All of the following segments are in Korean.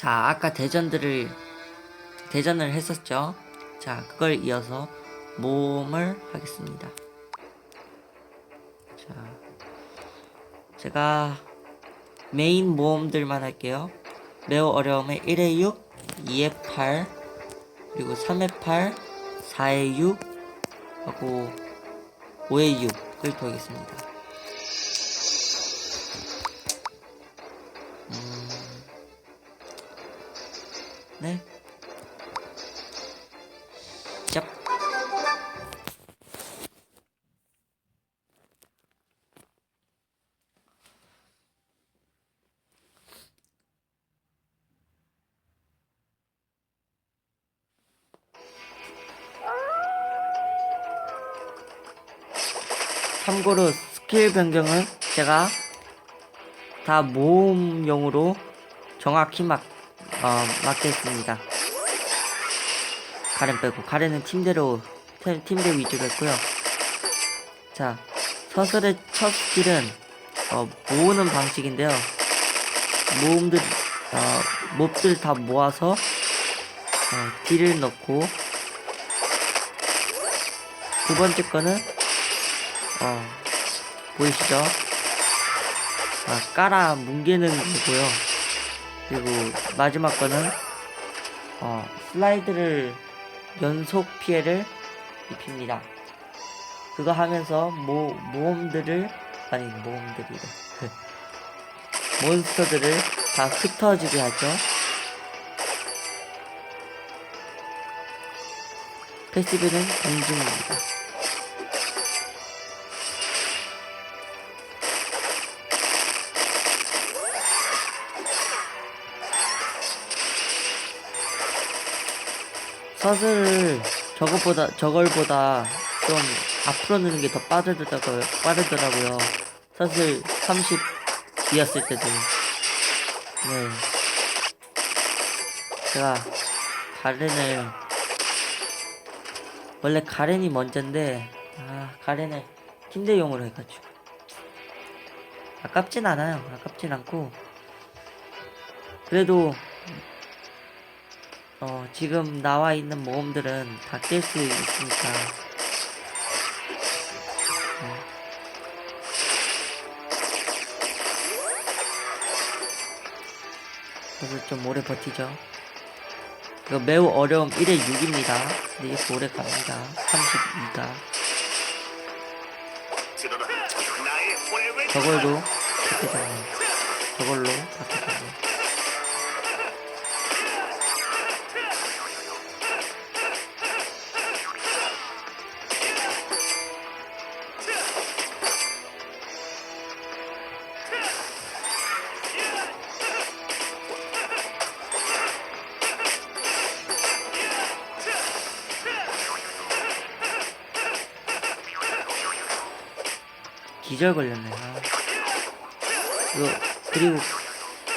자, 아까 대전들을 대전을 했었죠. 자, 그걸 이어서 모험을 하겠습니다. 자, 제가 메인 모험들만 할게요. 매우 어려움의 1회 6, 2회 8, 그리고 3회 8, 4회 6, 하고 5회 6을 더하겠습니다. 참고로 스킬 변경은 제가 다 모음용으로 정확히 막, 어, 맞겠습니다. 가렌 빼고, 가렌은 팀대로, 팀- 팀대 위주로 했고요. 자, 서술의 첫 스킬은, 어, 모으는 방식인데요. 모음들, 어, 몹들 다 모아서, 어, 딜을 넣고, 두 번째 거는, 어, 보이시죠? 아, 깔아 뭉개는 거고요. 그리고 마지막 거는 어, 슬라이드를 연속 피해를 입힙니다. 그거 하면서 모, 모험들을 아니 모험들이래 몬스터들을 다 흩어지게 하죠. 패시브는 공중입니다. 서슬을 저것보다 저걸보다 좀 앞으로 넣는 게 더 빠르더라고요. 빠르더라고요. 서슬 30이었을 때도 네 제가 가렌을 원래 가렌이 먼저인데 아 가렌을 팀대용으로 해가지고 아깝진 않아요. 아깝진 않고 그래도 어, 지금 나와 있는 모험들은 다 깰 수 있으니까. 어. 그래서 좀 오래 버티죠. 이거 매우 어려움 1회 6입니다. 근데 이거 오래 갑니다. 32가. 들어라 나의 호랩을 저걸도 바뀌잖아요. 저걸로 바뀌잖아요. 기절 걸렸네. 아. 이거 그리고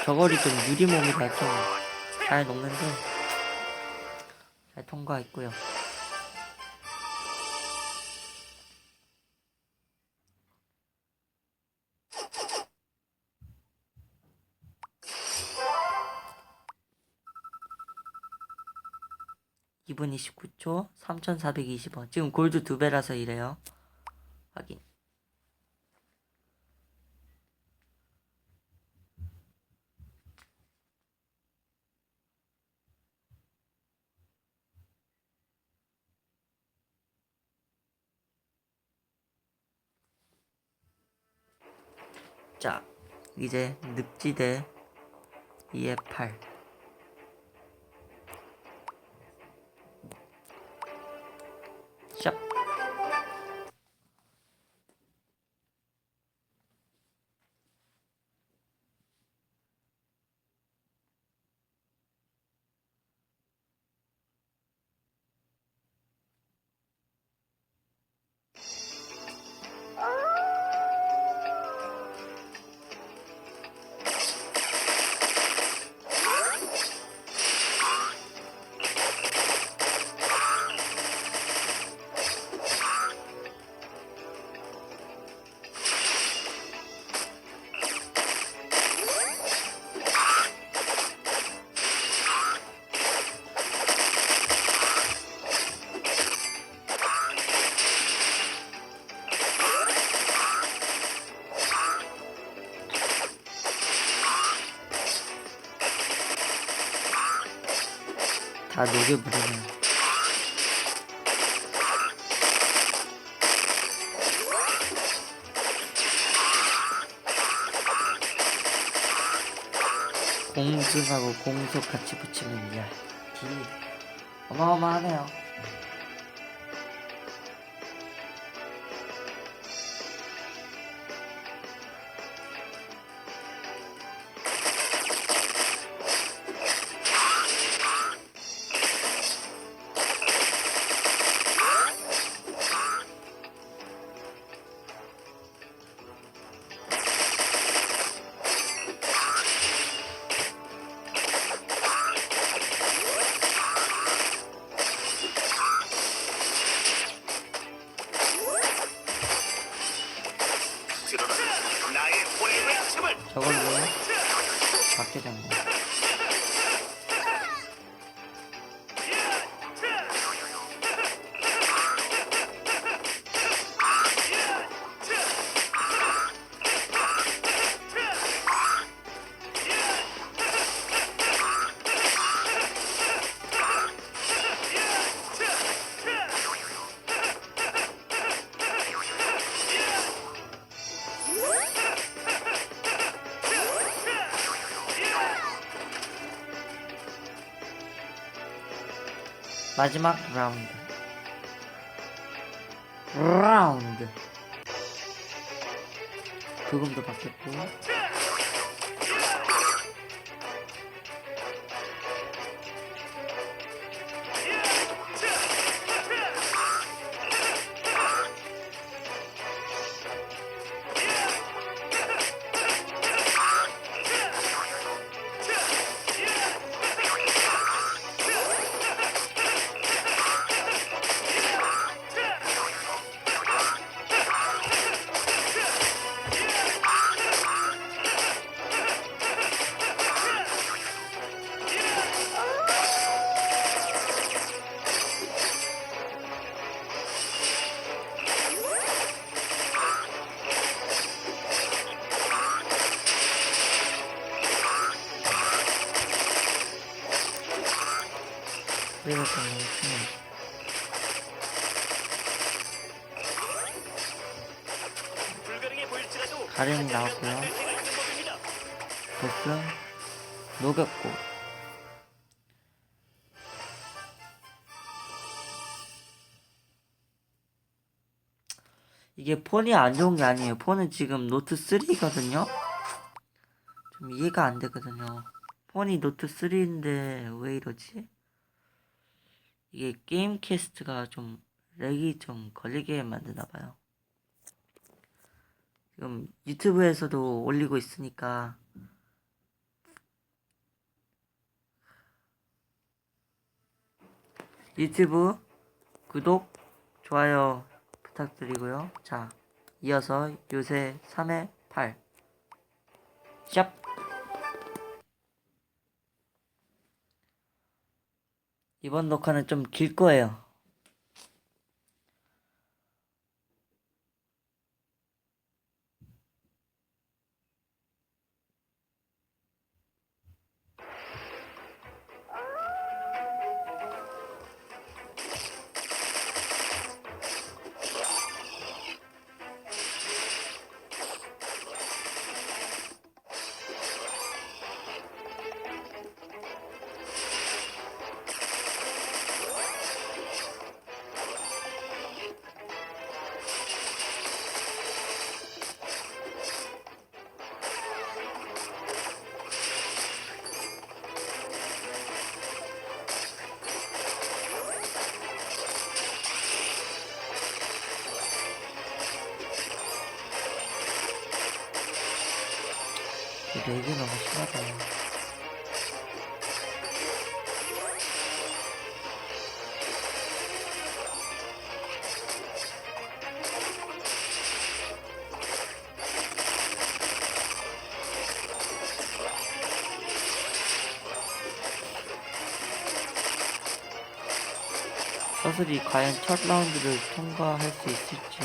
저거리 좀 유리 몸이라 좀잘 녹는데 잘 통과했고요. 이분 29초 3420원 지금 골드 두 배라서 이래요 확인 자, 이제 늪지대 2의 8. 다 녹여버리네. 공승하고 공속 같이 붙이면 야 딜이 어마어마하네요. 마지막 라운드. 라운드. 부금도 바뀌었고. 가렌이 나왔고요. 보스 녹였고 이게 폰이 안 좋은 게 아니에요. 폰은 지금 노트 3거든요. 좀 이해가 안 되거든요. 폰이 노트 3인데 왜 이러지? 이게 게임 캐스트가 좀 렉이 좀 걸리게 만드나 봐요. 지금 유튜브에서도 올리고 있으니까 유튜브 구독, 좋아요 부탁드리고요. 자, 이어서 요새 3회 8 샵! 이번 녹화는 좀 길 거예요. 렉이 너무 심하다. 서슬이 과연 첫 라운드를 통과할 수 있을지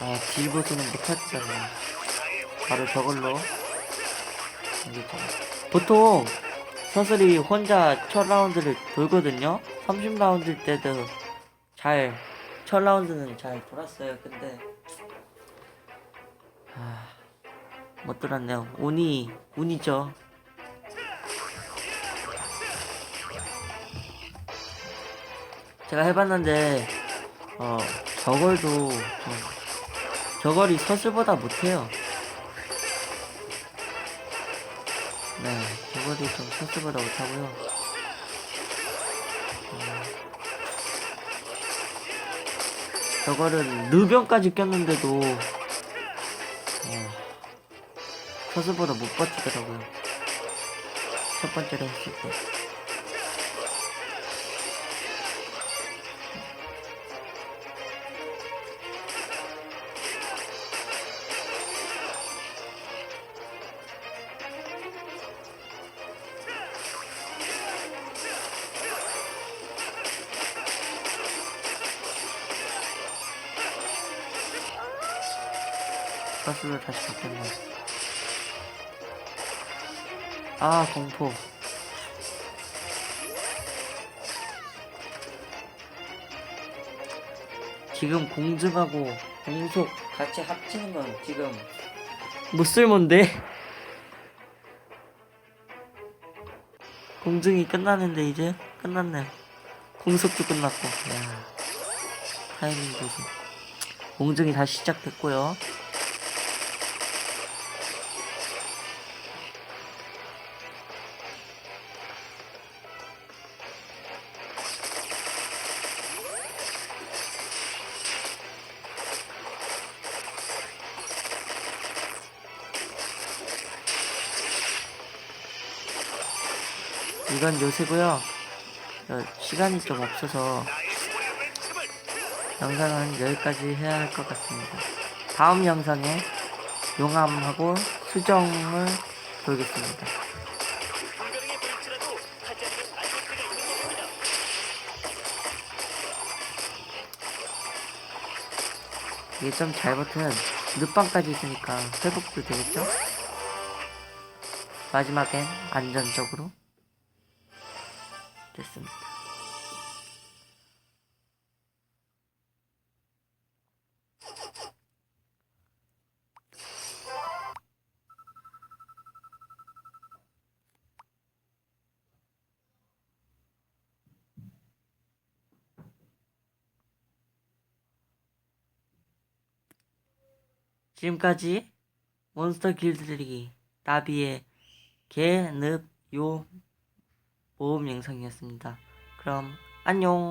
아 딜보스는 못하잖아 바로 저걸로 보통 서슬이 혼자 첫 라운드를 돌거든요. 30라운드 때도 잘, 첫 라운드는 잘 돌았어요. 근데, 아, 못 돌았네요. 운이, 운이죠. 제가 해봤는데, 어, 저걸도 좀, 저걸이 서슬보다 못해요. 저걸이 좀 서슬보다 못하고요. 음, 저거는 느변까지 꼈는데도, 어, 서슬보다 못 버티더라고요. 첫 번째로 했을 때. 버스로 다시 바뀌었네. 아, 공포. 지금 공증하고 공속 같이 합치는 건 지금 무쓸몬데? 공증이 끝나는데 이제 끝났네. 공속도 끝났고. 야, 타이밍 보소. 공증이 다시 시작됐고요. 이건 요새고요. 어, 시간이 좀 없어서 영상은 여기까지 해야 할 것 같습니다. 다음 영상에 용암하고 수정을 겁니다. 이게 좀 잘못하면 늦방까지 있으니까 회복도 되겠죠? 마지막엔 안전적으로 됐습니다. 지금까지 몬스터 길들이기 나비의 개늪 요 모험 영상이었습니다. 그럼 안녕.